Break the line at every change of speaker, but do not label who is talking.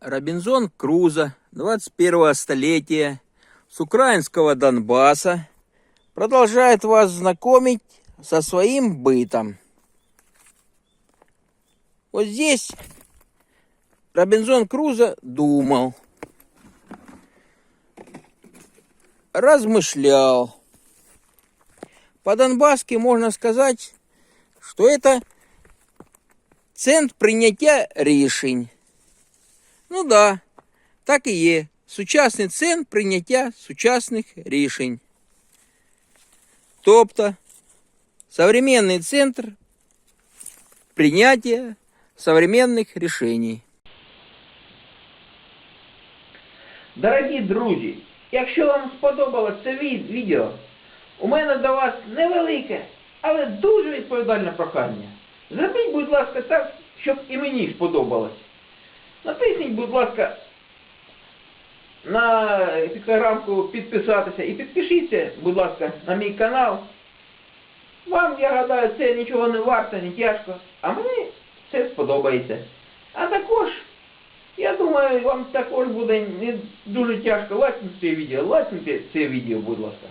Робинзон Крузо 21 столетия с украинского Донбасса продолжает вас знакомить со своим бытом. Вот здесь Робинзон Крузо думал, размышлял. По-донбасски можно сказать, что это центр принятия рішень. Ну да, так і є. Сучасний центр прийняття сучасних рішень. Тобто, современный центр принятия современных решений.
Дорогі друзі, якщо вам сподобалось це ві- відео, у мене до вас невелике, але дуже відповідальне прохання. Зробіть, будь ласка, так, щоб і мені сподобалось. Натисніть, будь ласка, на пікторамку підписатися і підпишіться, будь ласка, на мій канал. Вам, я гадаю, це нічого не варто, не тяжко, а мені це сподобається. А також я думаю, вам також буде не дуже тяжко лайкнути це відео. Лайкнути це відео, будь ласка.